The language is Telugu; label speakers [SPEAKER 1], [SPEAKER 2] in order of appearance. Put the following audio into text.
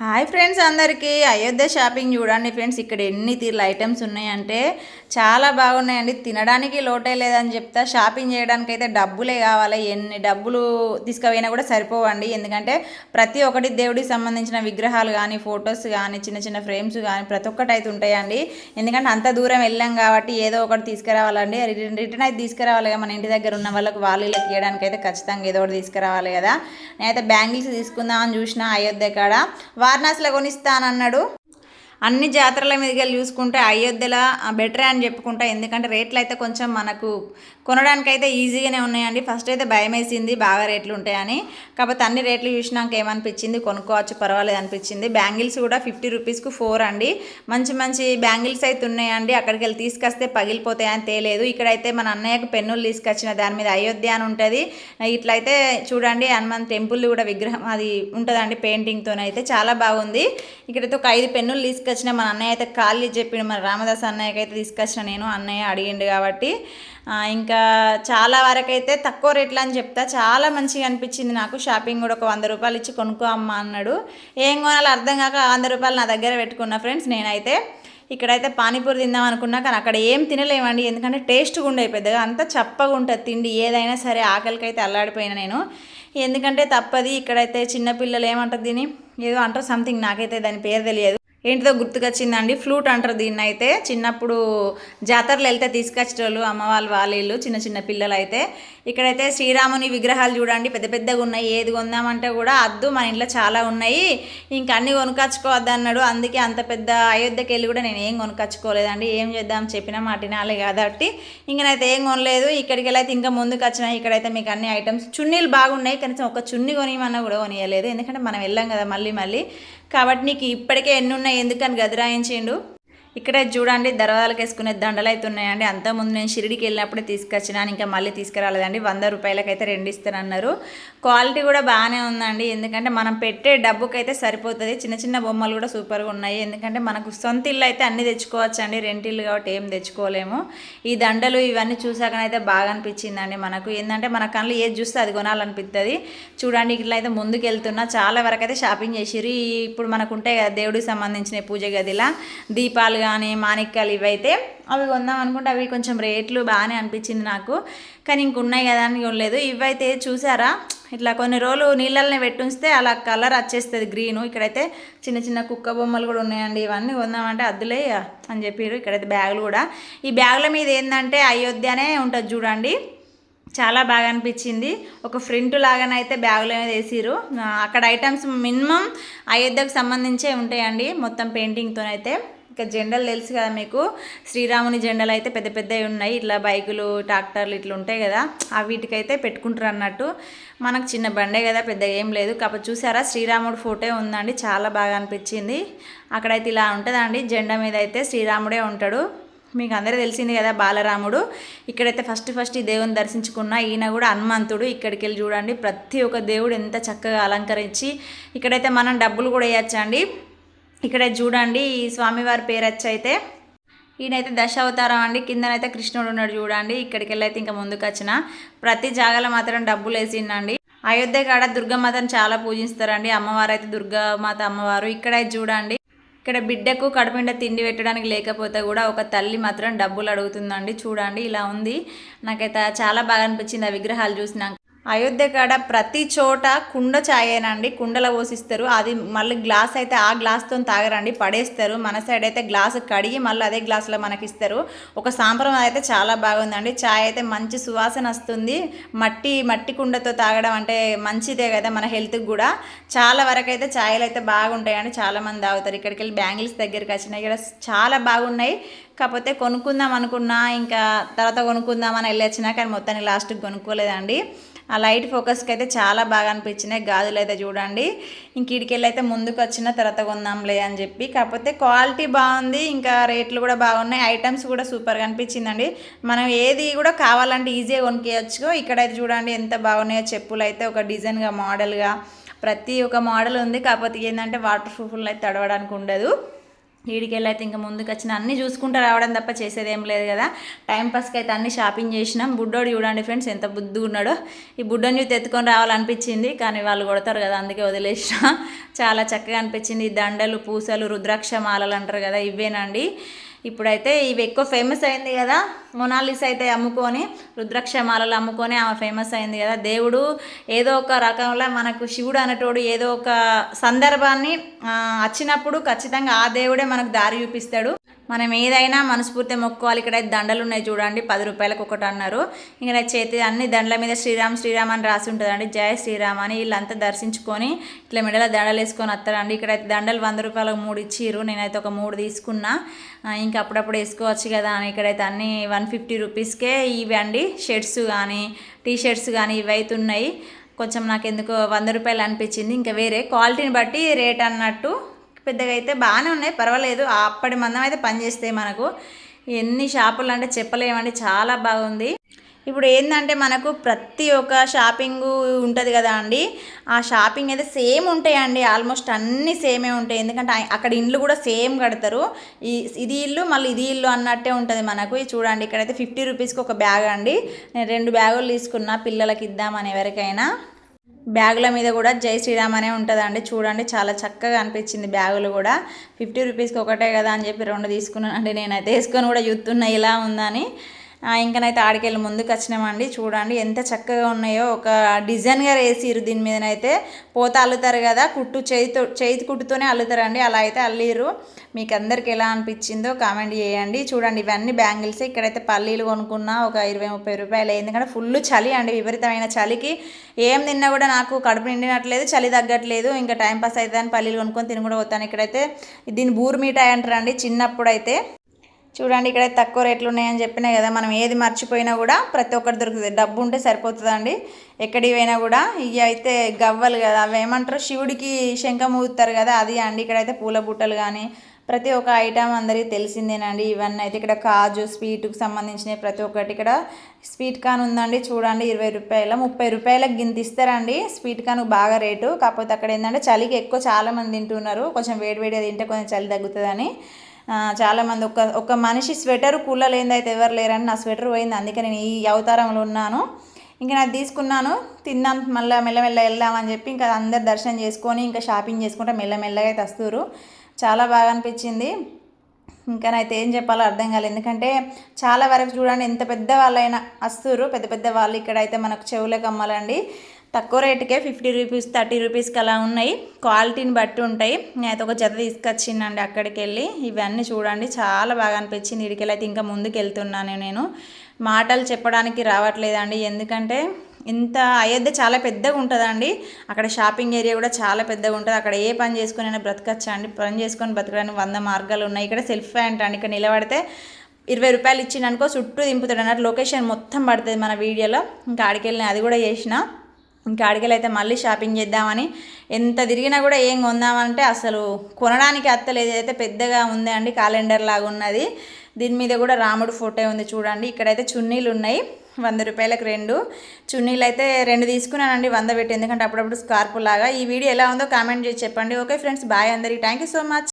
[SPEAKER 1] హాయ్ ఫ్రెండ్స్ అందరికీ. అయోధ్య షాపింగ్ చూడండి ఫ్రెండ్స్. ఇక్కడ ఎన్ని తీర్ల ఐటమ్స్ ఉన్నాయంటే చాలా బాగున్నాయండి. తినడానికి లోటే లేదని చెప్తా. షాపింగ్ చేయడానికి అయితే డబ్బులే కావాలి. ఎన్ని డబ్బులు తీసుకుపోయినా కూడా సరిపోవండి. ఎందుకంటే ప్రతి ఒక్కటి దేవుడికి సంబంధించిన విగ్రహాలు కానీ ఫొటోస్ కానీ చిన్న చిన్న ఫ్రేమ్స్ కానీ ప్రతి ఒక్కటి అయితే ఉంటాయండి. ఎందుకంటే అంత దూరం వెళ్ళాం కాబట్టి ఏదో ఒకటి తీసుకురావాలండి. రిటర్న్ అయితే తీసుకురావాలి కదా మన ఇంటి దగ్గర ఉన్న వాళ్ళకి. వాళ్ళు ఇలా ఇవ్వడానికి అయితే ఖచ్చితంగా ఏదో ఒకటి తీసుకురావాలి కదా. నేనైతే బ్యాంగిల్స్ తీసుకుందామని చూసిన అయోధ్య కాడ. వారణాసిలో కొనిస్తానన్నాడు. అన్ని జాతరల మీదకి వెళ్ళి చూసుకుంటే అయోధ్యలో బెటర్ అని చెప్పుకుంటా. ఎందుకంటే రేట్లు అయితే కొంచెం మనకు కొనడానికి అయితే ఈజీగానే ఉన్నాయండి. ఫస్ట్ అయితే భయం వేసింది బాగా రేట్లు ఉంటాయని. కాకపోతే అన్ని రేట్లు చూసినాక ఏమనిపించింది? కొనుక్కోవచ్చు పర్వాలేదు అనిపించింది. బ్యాంగిల్స్ కూడా ఫిఫ్టీ రూపీస్కు ఫోర్ అండి. మంచి మంచి బ్యాంగిల్స్ అయితే ఉన్నాయండి. అక్కడికి వెళ్ళి తీసుకొస్తే పగిలిపోతాయని తేలేదు. ఇక్కడైతే మన అన్నయ్యకు పెన్నులు తీసుకొచ్చిన దాని మీద అయోధ్య అని ఉంటుంది. ఇట్లయితే చూడండి హనుమాన్ టెంపుల్ కూడా విగ్రహం అది ఉంటుందండి పెయింటింగ్తోనైతే. చాలా బాగుంది. ఇక్కడైతే ఒక ఐదు పెన్నులు తీసుకు తీసుకొచ్చిన మన అన్నయ్య అయితే ఖాళీ చెప్పిండు మన రామదాస్ అన్నయ్యకి అయితే తీసుకొచ్చిన నేను అన్నయ్య అడిగిండు కాబట్టి. ఇంకా చాలా వరకు అయితే తక్కువ రేట్లు అని చెప్తా. చాలా మంచిగా అనిపించింది నాకు. షాపింగ్ కూడా ఒక వంద రూపాయలు ఇచ్చి కొనుక్కో అమ్మ అన్నాడు. ఏం కొనాలో అర్థం కాక వంద రూపాయలు నా దగ్గర పెట్టుకున్నా ఫ్రెండ్స్ నేనైతే ఇక్కడైతే పానీపూరి తిందాం అనుకున్నా కానీ అక్కడ ఏం తినలేమండి. ఎందుకంటే టేస్ట్గా ఉండే పెద్దగా అంత చప్పగా ఉంటుంది తిండి. ఏదైనా సరే ఆకలికి అయితే అల్లాడిపోయినా నేను. ఎందుకంటే తప్పది ఇక్కడైతే చిన్నపిల్లలు ఏమంటారు దీని ఏదో అంటారు సంథింగ్ నాకైతే దాని పేరు తెలియదు. ఏంటిదో గుర్తుకొచ్చిందండి ఫ్లూట్ అంటారు దీన్ని అయితే చిన్నప్పుడు జాతరలు వెళ్తే తీసుకొచ్చేటోళ్ళు అమ్మ వాళ్ళు చిన్న చిన్న పిల్లలు అయితే ఇక్కడైతే శ్రీరాముని విగ్రహాలు చూడండి పెద్ద పెద్దగా ఉన్నాయి. ఏది కొందామంటే కూడా అద్దు మన ఇంట్లో చాలా ఉన్నాయి. ఇంక అన్ని కొనుక్కొచ్చుకోవద్దు అన్నాడు. అందుకే అంత పెద్ద అయోధ్యకి వెళ్ళి కూడా నేను ఏం కొనుకొచ్చుకోలేదండి ఏం చేద్దాం చెప్పినా మాటినాలే వినాలి కాబట్టి. ఇంకనైతే ఏం కొనలేదు. ఇక్కడికి వెళ్ళి ఇంకా ముందుకు వచ్చినాయి ఇక్కడైతే మీకు అన్ని ఐటమ్స్ చున్నీలు బాగున్నాయి. కనీసం ఒక చున్నీ కొనియమన్నా కూడా కొనియలేదు. ఎందుకంటే మనం వెళ్ళాం కదా మళ్ళీ మళ్ళీ. కాబట్టి నీకు ఇప్పటికే ఎన్ని ఉన్నాయి ఎందుకని గదిరాయించిండు ఇక్కడే చూడండి దర్వాజాలకు వేసుకునే దండలు అయితే ఉన్నాయండి. అంతకుముందు నేను షిరిడికి వెళ్ళినప్పుడే తీసుకొచ్చినాను ఇంకా మళ్ళీ తీసుకురాలేదండి. వంద రూపాయలకైతే రెండు ఇస్తానన్నారు. క్వాలిటీ కూడా బాగానే ఉందండి. ఎందుకంటే మనం పెట్టే డబ్బుకైతే సరిపోతుంది. చిన్న చిన్న బొమ్మలు కూడా సూపర్గా ఉన్నాయి. ఎందుకంటే మనకు సొంత ఇల్లు అయితే అన్నీ తెచ్చుకోవచ్చు అండి రెంటిల్లు కాబట్టి ఏం తెచ్చుకోలేము. ఈ దండలు ఇవన్నీ చూసాకనైతే బాగా అనిపించిందండి మనకు. ఏంటంటే మన కళ్ళు ఏది చూస్తే అది కొనాలనిపిస్తుంది చూడండి ఇట్లా అయితే ముందుకు వెళ్తున్నా చాలా వరకు అయితే షాపింగ్ చేసిర్రు. ఇప్పుడు మనకు ఉంటాయి కదా దేవుడికి సంబంధించిన పూజ గదిలా. దీపాలు కానీ మాణిక్యాలు ఇవైతే అవి కొందాం అనుకుంటే అవి కొంచెం రేట్లు బాగానే అనిపించింది నాకు. కానీ ఇంక ఉన్నాయి కదా అని కొనలేదు ఇవైతే చూసారా? ఇట్లా కొన్ని రోజులు నీళ్ళల్ని పెట్టుంచితే అలా కలర్ వచ్చేస్తుంది గ్రీను. ఇక్కడైతే చిన్న చిన్న కుక్క బొమ్మలు కూడా ఉన్నాయండి. ఇవన్నీ కొందామంటే అద్దులే అని చెప్పారు ఇక్కడైతే బ్యాగులు కూడా. ఈ బ్యాగుల మీద ఏంటంటే అయోధ్యనే ఉంటుంది చూడండి. చాలా బాగా అనిపించింది. ఒక ఫ్రంట్ లాగానైతే బ్యాగుల మీద వేసిరు అక్కడ ఐటమ్స్ మినిమం అయోధ్యకు సంబంధించే ఉంటాయండి. మొత్తం పెయింటింగ్తోనైతే. ఇంకా జెండలు తెలుసు కదా మీకు. శ్రీరాముని జెండలు అయితే పెద్ద పెద్దవి ఉన్నాయి. ఇట్లా బైకులు ట్రాక్టర్లు ఇట్లా ఉంటాయి కదా. ఆ వీటికైతే పెట్టుకుంటారు అన్నట్టు. మనకు చిన్న బండే కదా పెద్దగా ఏం లేదు. కాకపోతే చూసారా శ్రీరాముడు ఫోటో ఉందండి. చాలా బాగా అనిపించింది. అక్కడైతే ఇలా ఉంటుందండి జెండా మీద అయితే శ్రీరాముడే ఉంటాడు. మీకు అందరూ తెలిసింది కదా బాలరాముడు. ఇక్కడైతే ఫస్ట్ ఫస్ట్ ఈ దేవుని దర్శించుకున్న ఈయన కూడా హనుమంతుడు. ఇక్కడికి వెళ్ళి చూడండి. ప్రతి ఒక్క దేవుడు ఎంత చక్కగా అలంకరించి ఇక్కడైతే మనం డబ్బులు కూడా వేయచ్చండి. ఇక్కడ చూడండి ఈ స్వామివారి పేరు వచ్చి అయితే ఈయనైతే దశావతారం అండి. కిందనైతే కృష్ణుడు ఉన్నాడు చూడండి. ఇక్కడికి వెళ్ళైతే ఇంకా ముందుకు వచ్చిన ప్రతి జాగాలో మాత్రం డబ్బులు వేసిండండి. అయోధ్య కాడ దుర్గామాతను చాలా పూజిస్తారండి. అమ్మవారు అయితే దుర్గామాత అమ్మవారు. ఇక్కడ చూడండి. ఇక్కడ బిడ్డకు కడుపుండ తిండి పెట్టడానికి లేకపోతే కూడా ఒక తల్లి మాత్రం డబ్బులు అడుగుతుందండి. చూడండి ఇలా ఉంది. నాకైతే చాలా బాగా అనిపించింది ఆ విగ్రహాలు చూసినాక. అయోధ్య కాడ ప్రతి చోట కుండ ఛాయేనండి. కుండలో పోసిస్తారు. అది మళ్ళీ గ్లాస్ అయితే ఆ గ్లాస్తో తాగరండి. పడేస్తారు. మన సైడ్ అయితే గ్లాస్ కడిగి మళ్ళీ అదే గ్లాసులో మనకి ఇస్తారు ఒక సాంప్రదాయం అయితే చాలా బాగుందండి. ఛాయ్ అయితే మంచి సువాసన వస్తుంది. మట్టి మట్టి కుండతో తాగడం అంటే మంచిదే కదా మన హెల్త్కి కూడా. చాలా వరకు అయితే ఛాయలు అయితే బాగుంటాయండి. చాలామంది తాగుతారు. ఇక్కడికి వెళ్ళి బ్యాంగిల్స్ దగ్గరికి వచ్చినాయి ఇక్కడ చాలా బాగున్నాయి. కాకపోతే కొనుక్కుందాం అనుకున్నా ఇంకా తర్వాత కొనుక్కుందామని వెళ్ళి వచ్చినా కానీ మొత్తానికి లాస్ట్కి కొనుక్కోలేదండి. ఆ లైట్ ఫోకస్కి అయితే చాలా బాగా అనిపించినాయి. గాజులు అయితే చూడండి. ఇంక ఇడికెళ్ళి అయితే ముందుకు వచ్చిన తర్వాత కొందాంలే అని చెప్పి. కాకపోతే క్వాలిటీ బాగుంది ఇంకా రేట్లు కూడా బాగున్నాయి. ఐటమ్స్ కూడా సూపర్గా అనిపించిందండి. మనం ఏది కూడా కావాలంటే ఈజీగా కొనుక్కోవచ్చు ఇక్కడైతే చూడండి ఎంత బాగున్నాయో చెప్పులు అయితే ఒక డిజైన్గా మోడల్గా ప్రతి ఒక్క మోడల్ ఉంది. కాకపోతే ఏంటంటే వాటర్ ప్రూఫ్లు అయితే తడవడానికి ఉండదు. వీడికి అయితే ఇంకా ముందుకు వచ్చిన అన్ని చూసుకుంటూ రావడం తప్ప చేసేదేం లేదు కదా. టైం పాస్కి అయితే అన్ని షాపింగ్ చేసినాం. బుడ్డోడు చూడండి ఫ్రెండ్స్ ఎంత బుద్ధి ఉన్నాడో. ఈ బుడ్డని చూసి ఎత్తుకొని రావాలనిపించింది కానీ వాళ్ళు కొడతారు కదా అందుకే వదిలేసిన. చాలా చక్కగా అనిపించింది. ఈ దండలు పూసలు రుద్రాక్ష మాలలు అంటారు కదా ఇవేనండి ఇప్పుడైతే ఇవి ఎక్కువ ఫేమస్ అయింది కదా. మొనాలిస్ అయితే అమ్ముకొని రుద్రాక్ష మాలలు అమ్ముకొని ఆమె ఫేమస్ అయింది కదా. దేవుడు ఏదో ఒక రకంలో మనకు శివుడు అనేటోడు ఏదో ఒక సందర్భాన్ని వచ్చినప్పుడు ఖచ్చితంగా ఆ దేవుడే మనకు దారి చూపిస్తాడు. మనం ఏదైనా మనస్ఫూర్తి మొక్కుకోవాలి. ఇక్కడ దండలు ఉన్నాయి చూడండి పది రూపాయలకు ఒకటి అన్నారు. ఇంకా నా చేతి అన్ని దండల మీద శ్రీరామ్ శ్రీరామ్ అని రాసి ఉంటుందండి. జయ శ్రీరామ్ అని వీళ్ళంతా దర్శించుకొని ఇట్లా మెడలో దండలు వేసుకొని వస్తారండి. ఇక్కడ అయితే దండలు వంద రూపాయలకు మూడు ఇచ్చిర్రు. నేనైతే ఒక మూడు తీసుకున్నా. ఇంకా అప్పుడప్పుడు వేసుకోవచ్చు కదా అని ఇక్కడైతే అన్ని వన్ ఫిఫ్టీ రూపీస్కే ఇవి అండి షర్ట్స్ కానీ టీ షర్ట్స్ కానీ ఇవి అయితే ఉన్నాయి. కొంచెం నాకు ఎందుకో వంద రూపాయలు అనిపించింది. ఇంకా వేరే క్వాలిటీని బట్టి రేట్ అన్నట్టు పెద్దగా అయితే బాగానే ఉన్నాయి పర్వాలేదు. అప్పటి మందం అయితే పనిచేస్తాయి మనకు. ఎన్ని షాపులు అంటే చెప్పలేమండి చాలా బాగుంది. ఇప్పుడు ఏంటంటే మనకు ప్రతి ఒక్క షాపింగ్ ఉంటుంది కదా అండి. ఆ షాపింగ్ అయితే సేమ్ ఉంటాయండి ఆల్మోస్ట్ అన్నీ సేమే ఉంటాయి. ఎందుకంటే అక్కడ ఇండ్లు కూడా సేమ్ కడతారు. ఈ ఇది ఇల్లు మళ్ళీ ఇది ఇల్లు అన్నట్టే ఉంటుంది మనకు. ఇది చూడండి ఇక్కడైతే ఫిఫ్టీ రూపీస్కి ఒక బ్యాగ్ అండి. నేను రెండు బ్యాగులు తీసుకున్నా పిల్లలకి ఇద్దామని ఎవరికైనా. బ్యాగుల మీద కూడా జై శ్రీరామ్ అనే ఉంటుందండి. చూడండి చాలా చక్కగా అనిపించింది బ్యాగులు కూడా. ఫిఫ్టీ రూపీస్కి ఒకటే కదా అని చెప్పి రెండు తీసుకున్నానండి నేనైతే వేసుకొని కూడా చూస్తున్నా ఇలా ఉందని. ఇంకనైతే ఆడికెళ్ళి ముందుకు వచ్చినామండి. చూడండి ఎంత చక్కగా ఉన్నాయో. ఒక డిజైన్గా వేసిర్రు దీని మీదనైతే. పోత అల్లుతారు కదా కుట్టు చేతితో చేతి కుట్టుతోనే అల్లుతారండి. అలా అయితే అల్లిర్రు. మీకు అందరికి ఎలా అనిపించిందో కామెంట్ చేయండి. చూడండి ఇవన్నీ బ్యాంగిల్స్. ఇక్కడైతే పల్లీలు కొనుక్కున్నా ఒక ఇరవై ముప్పై రూపాయలు. ఎందుకంటే ఫుల్ చలి అండి విపరీతమైన చలికి. ఏం తిన్నా కూడా నాకు కడుపు నిండినట్లేదు చలి తగ్గట్లేదు. ఇంకా టైం పాస్ అవుతుందని పల్లీలు కొనుక్కొని తిని కూడా పోతాను. ఇక్కడైతే దీన్ని బూరు మిఠాయి అంటారండి చిన్నప్పుడు అయితే చూడండి ఇక్కడ తక్కువ రేట్లు ఉన్నాయని చెప్పినా కదా మనం ఏది మర్చిపోయినా కూడా ప్రతి ఒక్కటి దొరుకుతుంది. డబ్బు ఉంటే సరిపోతుందండి. ఎక్కడికి పోయినా కూడా ఇవి అయితే గవ్వలు కదా అవి ఏమంటారు? శివుడికి శంఖం ఊదుతారు కదా అది అండి. ఇక్కడైతే పూల బుట్టలు కానీ ప్రతి ఒక్క ఐటమ్ అందరికీ తెలిసిందేనండి. ఇవన్నీ అయితే ఇక్కడ కాజు స్వీట్కి సంబంధించినవి ప్రతి ఒక్కటి. ఇక్కడ స్వీట్ కాన్ ఉందండి చూడండి ఇరవై రూపాయల ముప్పై రూపాయలకు గింత ఇస్తారండి. స్వీట్ కాన్ బాగా రేటు. కాకపోతే అక్కడ ఏంటంటే చలికి ఎక్కువ చాలామంది తింటున్నారు. కొంచెం వేడివేడిగా తింటే కొంచెం చలి తగ్గుతుందని. చాలామంది ఒక ఒక మనిషి స్వెటర్ కూలలేంది అయితే ఎవరు లేరని నా స్వెటర్ పోయింది. అందుకే నేను ఈ అవతారంలో ఉన్నాను. ఇంకా నాకు తీసుకున్నాను. తిందాం మళ్ళీ మెల్లమెల్ల వెళ్దామని చెప్పి ఇంకా అందరు దర్శనం చేసుకొని ఇంకా షాపింగ్ చేసుకుంటే మెల్లమెల్లగా అయితే వస్తారు చాలా బాగా అనిపించింది. ఇంకా అయితే ఏం చెప్పాలో అర్థం కాలేదు. ఎందుకంటే చాలా వరకు చూడండి ఎంత పెద్ద వాళ్ళైనా వస్తున్నారు పెద్ద పెద్ద వాళ్ళు ఇక్కడైతే మనకు చెవులకు అమ్మాలండి. తక్కువ రేటుకే ఫిఫ్టీ రూపీస్ థర్టీ రూపీస్కి అలా ఉన్నాయి. క్వాలిటీని బట్టి ఉంటాయి. నేనైతే ఒక జత తీసుకొచ్చిందండి అక్కడికి వెళ్ళి ఇవన్నీ చూడండి చాలా బాగా అనిపించింది. ఇడికెళ్ళి అయితే ఇంకా ముందుకు వెళ్తున్నాను నేను. మాటలు చెప్పడానికి రావట్లేదండి. ఎందుకంటే ఇంత అయోధ్య చాలా పెద్దగా ఉంటుందండి. అక్కడ షాపింగ్ ఏరియా కూడా చాలా పెద్దగా ఉంటుంది. అక్కడ ఏ పని చేసుకుని బ్రతకచ్చా అండి పని చేసుకొని బ్రతకడానికి వంద మార్గాలు ఉన్నాయి. ఇక్కడ సెల్ఫ్ ప్యాంట్ అండి. ఇక్కడ నిలబడితే ఇరవై రూపాయలు ఇచ్చిండనుకో చుట్టూ దింపుతాడు అన్నట్టు లొకేషన్ మొత్తం పడుతుంది మన వీడియోలో. ఇంకా ఆడికెళ్ళిన అది కూడా చేసిన. ఇంకా అడిగలైతే మళ్ళీ షాపింగ్ చేద్దామని ఎంత తిరిగినా కూడా ఏం కొందామంటే అసలు కొనడానికి అత్తలేదు. అయితే పెద్దగా ఉంది అండి క్యాలెండర్ లాగా ఉన్నది దీని మీద కూడా రాముడు ఫోటో ఉంది చూడండి. ఇక్కడైతే చున్నీలు ఉన్నాయి వంద రూపాయలకు రెండు. చున్నీలు అయితే రెండు తీసుకున్నానండి వంద పెట్టి ఎందుకంటే అప్పుడప్పుడు స్కార్పు లాగా. ఈ వీడియో ఎలా ఉందో కామెంట్ చేసి చెప్పండి. ఓకే ఫ్రెండ్స్ బాయ్ అందరికి. Thank you so much